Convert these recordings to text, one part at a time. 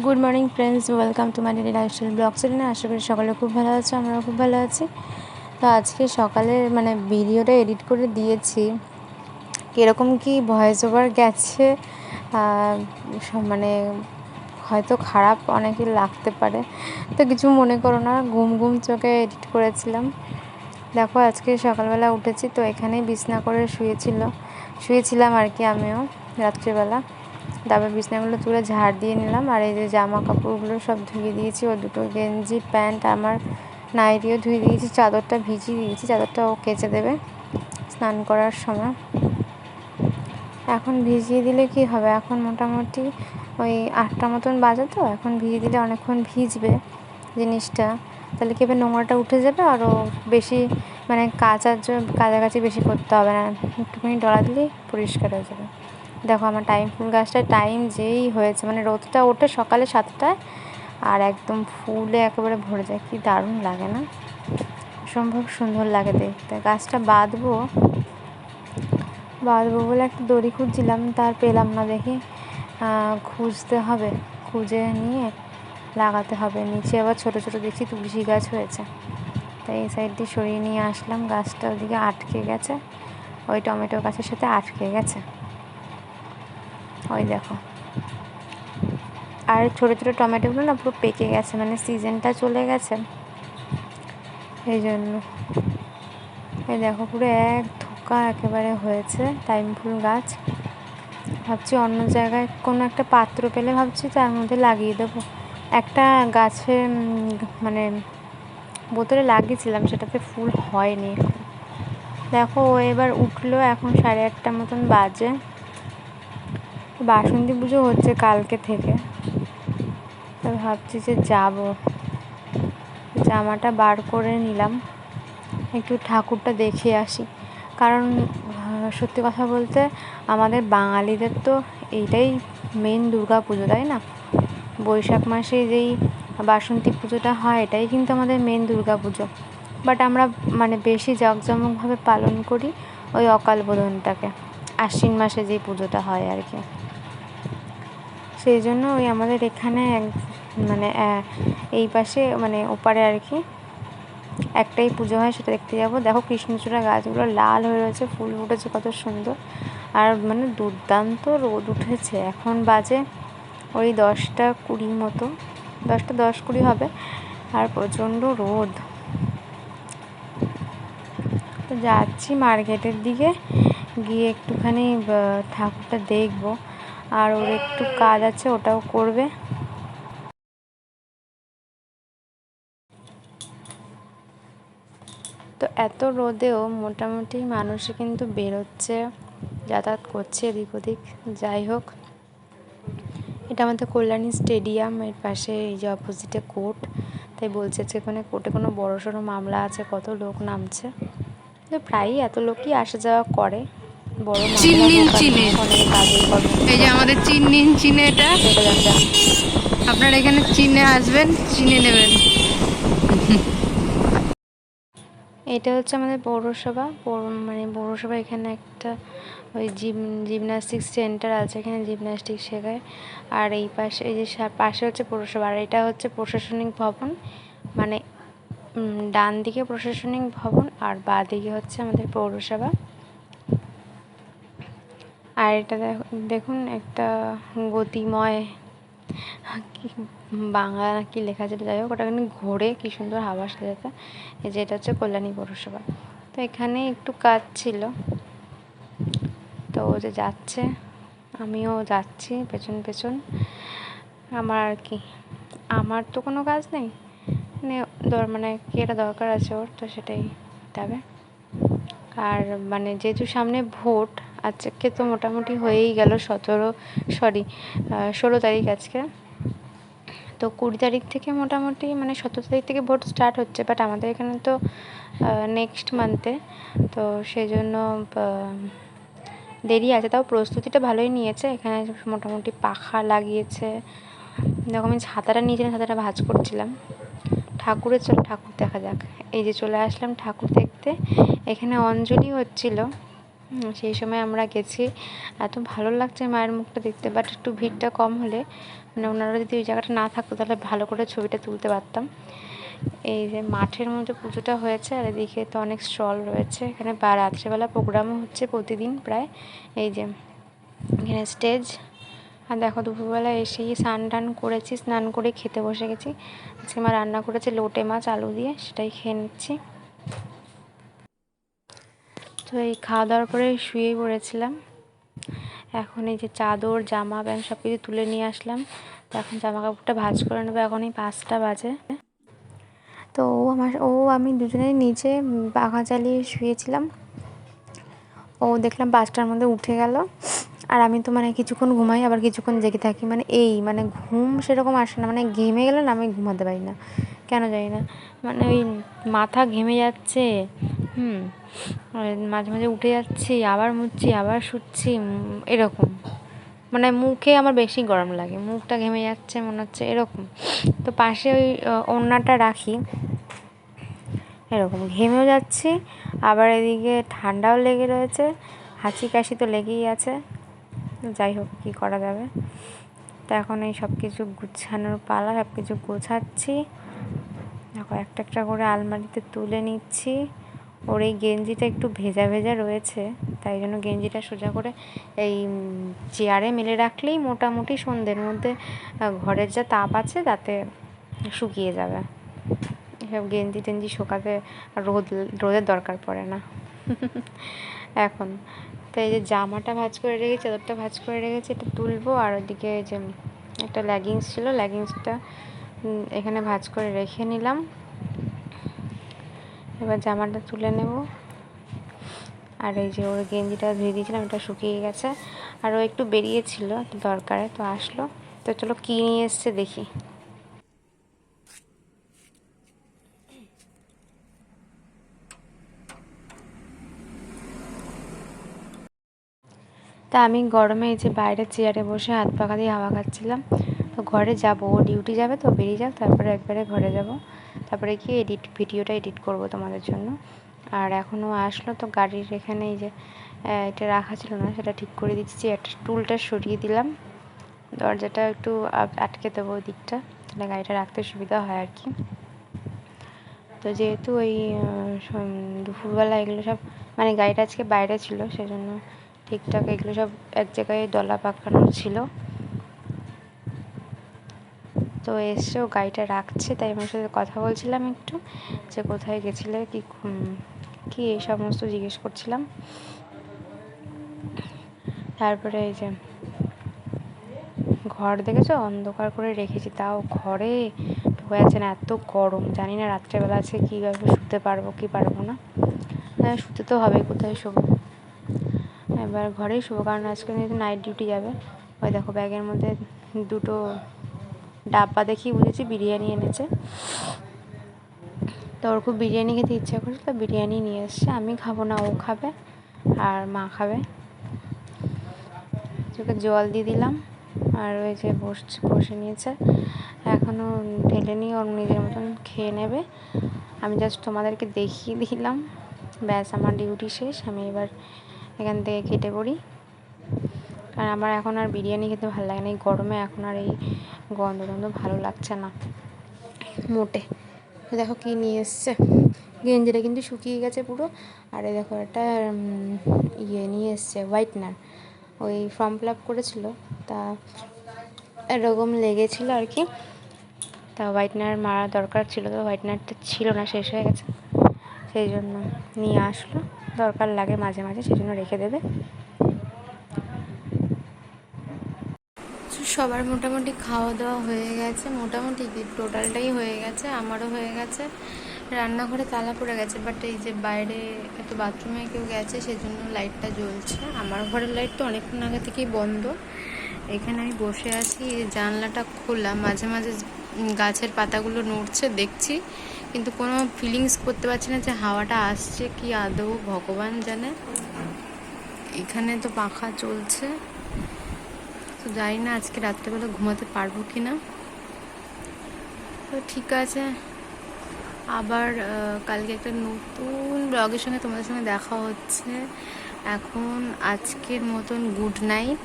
Good morning friends welcome to my daily lifestyle blog চ্যানেলে আশা করি সকলে খুব ভালো আছো, আমরাও খুব ভালো আছি। তো আজকে সকালে মানে ভিডিওটা এডিট করে দিয়েছি। কীরকম কি ভয়েস ওভার গেছে মানে হয়তো খারাপ অনেকের লাগতে পারে। তো কিছু মনে করো না ঘুম ঘুম চোখে এডিট করেছিলাম। দেখো, আজকে সকালবেলা উঠেছি, তো এখানেই বিছনা করে শুয়েছিল। শুয়েছিলাম আর কি আমিও রাত্রিবেলা। তারপর বিছনাগুলো তুলে ঝাড় দিয়ে নিলাম। আর এই যে জামা কাপড়গুলো সব ধুয়ে দিয়েছি। ও দুটো গেঞ্জি, প্যান্ট, আমার নাইটিও ধুয়ে দিয়েছি। চাদরটা ভিজিয়ে দিয়েছি। চাদরটা ও কেচে দেবে স্নান করার সময়। এখন ভিজিয়ে দিলে কি হবে? এখন মোটামুটি ওই আটটা মতন বাজে তো। এখন ভিজিয়ে দিলে অনেকক্ষণ ভিজবে জিনিসটা। তাহলে কি হবে নোংরাটা উঠে যাবে? আরও বেশি মানে কাচার জন্য কাছাকাছি বেশি করতে হবে না। একটুখানি ডলা দিলেই পরিষ্কার হয়ে যাবে। দেখো আমার টাইম, ফুল গাছটায় টাইম যেই হয়েছে মানে রোদটা ওঠে সকালে সাতটায় আর একদম ফুলে একেবারে ভরে যায়, কি দারুণ লাগে না? অসম্ভব সুন্দর লাগে দেখতে। গাছটা বাঁধবো বাঁধবো বলে একটা দড়ি খুঁজছিলাম, তার পেলাম না দেখি। খুঁজতে হবে, খুঁজে নিয়ে লাগাতে হবে। নিচে আবার ছোট ছোট দেখছি তুলসী গাছ হয়েছে। তাই এই সাইড দিয়ে সরিয়ে নিয়ে আসলাম, গাছটা ওদিকে আটকে গেছে, ওই টমেটো গাছের সাথে আটকে গেছে। ওই দেখো। আর ছোটো ছোটো টমেটোগুলো না পুরো পেকে গেছে মানে সিজনটা চলে গেছে। এই জন্য। এই দেখো, পুরো এক ধোকা একেবারে হয়েছে টাইম ফুল গাছ। ভাবছি অন্য জায়গায় কোনো একটা পাত্র পেলে ভাবছি তার মধ্যে লাগিয়ে দেবো। একটা গাছে মানে বোতলে লাগিয়েছিলাম, সেটাতে ফুল হয়নি। দেখো, ও এবার উঠল এখন সাড়ে আটটা মতন বাজে। বাসন্তী পুজো হচ্ছে কালকে থেকে। তো ভাবছি যে যাব। জামাটা বার করে নিলাম। একটু ঠাকুরটা দেখে আসি। কারণ সত্যি কথা বলতে আমাদের বাঙালিদের তো এইটাই মেন দুর্গা পুজো, তাই না? বৈশাখ মাসে যেই বাসন্তী পুজোটা হয়, এটাই কিন্তু আমাদের মেন দুর্গা পুজো। বাট আমরা মানে বেশি জাঁকজমকভাবে পালন করি ওই অকাল বোধনটাকে আশ্বিন মাসে যেই পুজোটা হয় আর কি। সেই জন্য ওই আমাদের এখানে এক- মানে এই পাশে মানে ওপারে আর কি একটাই পুজো হয়, সেটা দেখতে যাব। দেখো কৃষ্ণচূড়া গাছগুলো লাল হয়ে রয়েছে, ফুল ফুটেছে, কত সুন্দর। আর মানে দুর্দান্ত রোদ উঠেছে। এখন বাজে ওই দশটা কুড়ি মতো, দশটা দশ কুড়ি হবে, আর প্রচণ্ড রোদ। তো যাচ্ছি মার্কেটের দিকে, গিয়ে একটুখানি ঠাকুরটা দেখব। আর ওর একটু কাজ আছে ওটাও করবে। তো এত রোদেও মোটামুটি মানুষ কিন্তু বেরোচ্ছে যাতায়াত করছে এদিক ওদিক যাই হোক। এটা আমাদের কল্যাণী স্টেডিয়াম এর পাশে এই যে অপোজিটে কোর্ট তাই বলছে যে এখানে কোর্টে কোনো বড় সড়ো মামলা আছে কত লোক নামছে। তো প্রায়ই এত লোকই আসা যাওয়া করে বড় মামলা অনেকে কাজেই কর্ম এই যে আমাদের চিন, চিনে এটা। আপনারা এখানে চিনে আসবেন, চিনে নেবেন। এটা হচ্ছে আমাদের পৌরসভা। পৌর- মানে পৌরসভা এখানে একটা ওই জিম জিমনাস্টিক সেন্টার আছে এখানে জিমনাস্টিক শেখায়। আর এই পাশে, এই যে পাশে হচ্ছে পৌরসভা। আর এটা হচ্ছে প্রশাসনিক ভবন। মানে ডান দিকে প্রশাসনিক ভবন আর বাঁ দিকে হচ্ছে আমাদের পৌরসভা। আর এটা দেখ- দেখুন একটা গতিময় বাংলা না কি লেখা আছে, যাই হোক, ওটা কিন্তু ঘোরে কি সুন্দর হাওয়া সাজাতে এই যে এটা হচ্ছে কল্যাণী পৌরসভা। তো এখানে একটু কাজ ছিল। তো ও যে যাচ্ছে, আমিও যাচ্ছি পেছন পেছন। আমার আর কি, আমার তো কোনো কাজ নেই। মানে মানে কি একটা দরকার আছে ওর, তো সেটাই যাবে। আর মানে যেহেতু সামনে ভোট আজকে তো মোটামুটি হয়েই গেল সতেরো সরি ষোলো তারিখ আজকে। তো কুড়ি তারিখ থেকে মোটামুটি মানে সতেরো তারিখ থেকে ভোট স্টার্ট হচ্ছে বাট আমাদের এখানে তো নেক্সট মান্থে তো সেই জন্য দেরি আছে, তাও প্রস্তুতিটা ভালোই নিয়েছে। এখানে মোটামুটি পাখা লাগিয়েছে। দেখো, আমি ছাতাটা নিয়েছিলাম ছাতাটা ভাজ করছিলাম। ঠাকুরের চল ঠাকুর দেখা যাক। এই যে চলে আসলাম ঠাকুর দেখতে। এখানে অঞ্জলি হচ্ছিল। সেই সময় আমরা গেছি। এত ভালো লাগছে মায়ের মুখটা দেখতে বাট একটু ভিড়টা কম হলে মানে ওনারা যদি ওই জায়গাটা না থাকতো তাহলে ভালো করে ছবিটা তুলতে পারতাম। এই যে মাঠের মধ্যে পুজোটা হয়েছে, আর এদিকে তো অনেক স্টল রয়েছে। এখানে বা রাত্রেবেলা প্রোগ্রামও হচ্ছে প্রতিদিন প্রায়। এই যে এখানে স্টেজ, আর দেখো দুপুরবেলা এসেই স্নান টান করেছি, স্নান করে খেতে বসে গেছি। আজকে মা রান্না করেছে লোটে মাছ, আলু দিয়ে, সেটাই খেয়ে নিচ্ছি। তো এই খাওয়া দাওয়ার পরে শুয়েই পড়েছিলাম। এখন এই যে চাদর, জামা, প্যান্ট সব কিছু তুলে নিয়ে আসলাম। তো এখন জামা কাপড়টা ভাজ করে নেব এখন এই পাঁচটা বাজে। তো ও আমার, ও, আমি দুজনেই নিচে পাখা চালিয়ে শুয়েছিলাম। ও দেখলাম পাঁচটার মধ্যে উঠে গেল। আর আমি তো মানে কিছুক্ষণ ঘুমাই, আবার কিছুক্ষণ জেগে থাকি। মানে এই মানে ঘুম সেরকম আসে না। মানে ঘেমে গেলে না আমি ঘুমাতে পারি না। কেন জানি না। মানে ওই মাথা ঘেমে যাচ্ছে হুম। মাঝে মাঝে উঠে যাচ্ছি, আবার মুছছি, আবার শুচ্ছি এরকম। মানে মুখে আমার বেশি গরম লাগে, মুখটা ঘেমে যাচ্ছে, মনে হচ্ছে এরকম। তো পাশে ওই ওড়নাটা রাখি, এরকম ঘেমেও যাচ্ছি, আবার এদিকে ঠান্ডাও লেগে রয়েছে, হাঁচি কাশি তো লেগেই আছে। যাই হোক, কী করা যাবে? তো এখন এই সব কিছু গুছানোর পালা সব কিছু গোছাচ্ছি। দেখো একটা একটা করে আলমারিতে তুলে নিচ্ছি। ওর এই গেঞ্জিটা একটু ভেজা ভেজা রয়েছে, তাই জন্য গেঞ্জিটা সোজা করে এই চেয়ারে মেলে রাখলেই মোটামুটি সন্ধ্যের মধ্যে ঘরের যা তাপ আছে তাতে শুকিয়ে যাবে। এসব গেঞ্জি টেঞ্জি শুকাতে রোদ, রোদের দরকার পড়ে না। এখন, তো এই যে জামাটা ভাঁজ করে রেখেছি, চাদরটা ভাঁজ করে রেখেছি, এটা তুলবো, আর ওদিকে যে একটা লেগিংস ছিল লেগিংসটা এখানে ভাঁজ করে রেখে নিলাম। এবার জামাটা তুলে নেব। আর এই যে ওর গেঞ্জিটা ধুয়ে দিয়েছিলাম, এটা শুকিয়ে গেছে। আর ও একটু বেরিয়েছিল, একটু দরকারে তো আসলো। তো চলো কী নিয়ে এসছে দেখি। তা আমি গরমে এই যে বাইরে চেয়ারে বসে হাত পাখা দিয়ে হাওয়া খাচ্ছিলাম। তো ঘরে যাব, ও ডিউটি যাবে তো বেরিয়ে যাক, তারপরে একবারে ঘরে যাব। তারপরে কি এডিট ভিডিওটা এডিট করব তোমাদের জন্য। আর এখনও আসলো তো গাড়ির এখানে এই যে এটা রাখা ছিল না, সেটা ঠিক করে দিচ্ছি। একটা টুলটা সরিয়ে দিলাম। দরজাটা একটু আটকে দেবো ওই দিকটা তাহলে গাড়িটা রাখতে সুবিধা হয় আর কি। তো যেহেতু ওই দুপুরবেলা এগুলো সব মানে গাড়িটা আজকে বাইরে ছিল, সেজন্য ঠিকঠাক এগুলো সব এক জায়গায় দলা পাকানো ছিল। তো এসে ও গাড়িটা রাখছে, তাই আমার সাথে কথা বলছিলাম একটু, যে কোথায় গেছিলে, কি কি এই সমস্ত জিজ্ঞেস করছিলাম। তারপরে এই যে, ঘর দেখেছ? অন্ধকার করে রেখেছি, তাও ঘরে? আছে না, এত গরম, জানি না রাত্রেবেলা আছে কীভাবে শুতে পারব, কি পারব না। হ্যাঁ শুতে তো হবে কোথায় শোবো? এবার ঘরেই শুবো, কারণ আজকে নাইট ডিউটি যাবে। ওই দেখো, ব্যাগের মধ্যে দুটো ডাব্বা দেখেই বুঝেছি, বিরিয়ানি এনেছে। তো ওর খুব বিরিয়ানি খেতে ইচ্ছা করছে, তো বিরিয়ানি নিয়ে এসছে। আমি খাব না, ও খাবে আর মা খাবে। চোখে জল দিয়ে দিলাম আর ওই যে বসছে বসে নিয়েছে। এখনও ঢেলে নিয়ে ওর নিজের মতন খেয়ে নেবে। আমি জাস্ট তোমাদেরকে দেখিয়ে দিলাম। ব্যাস, আমার ডিউটি শেষ। আমি এবার এখান থেকে কেটে পড়ি। কারণ আমার এখন আর বিরিয়ানি খেতে ভালো লাগে না। এই গরমে এখন আর এই গন্ধ গন্ধ ভালো লাগছে না। মোটে। দেখো কী নিয়ে এসছে। গেঞ্জিটা কিন্তু শুকিয়ে গেছে পুরো। আর এই দেখো একটা ইয়ে নিয়ে এসছে, হোয়াইটনার। ওই ফর্ম ফিল আপ করেছিল। তা এরকম লেগেছিল আর কি। তা হোয়াইটনার মারা দরকার ছিল তো, হোয়াইটনারটা ছিল না, শেষ হয়ে গেছে। সেই জন্য নিয়ে আসলো। দরকার লাগে মাঝে মাঝে, সেই জন্য রেখে দেবে। সবার মোটামুটি খাওয়া দাওয়া হয়ে গেছে, মোটামুটি টোটালটাই হয়ে গেছে, আমারও হয়ে গেছে। রান্নাঘরে তালা পড়ে গেছে বাট এই যে বাইরে একটু বাথরুমে কেউ গেছে, সেজন্য লাইটটা জ্বলছে। আমার ঘরের লাইট তো অনেকক্ষণ আগে থেকেই বন্ধ। এখানে আমি বসে আছি, জানলাটা খোলা, মাঝে মাঝে গাছের পাতাগুলো নড়ছে, দেখছি। কিন্তু কোনো ফিলিংস করতে পারছি না যে হাওয়াটা আসছে কি আদৌ, ভগবান জানে। এখানে তো পাখা চলছে। তো জানি না আজকে রাত্রেবেলা ঘুমাতে পারব কি না তো ঠিক আছে। আবার কালকে একটা নতুন ব্লগের সঙ্গে তোমাদের সঙ্গে দেখা হচ্ছে। এখন আজকের মতন গুড নাইট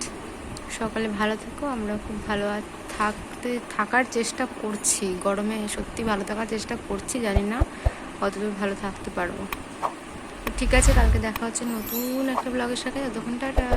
সকালে ভালো থেকো, আমরা খুব ভালো থাকতে, থাকার চেষ্টা করছি। গরমে সত্যি ভালো থাকার চেষ্টা করছি, জানি না কতদূর ভালো থাকতে পারব। ঠিক আছে, কালকে দেখা হচ্ছে নতুন একটা ব্লগের সাথে ততক্ষণ টাটা।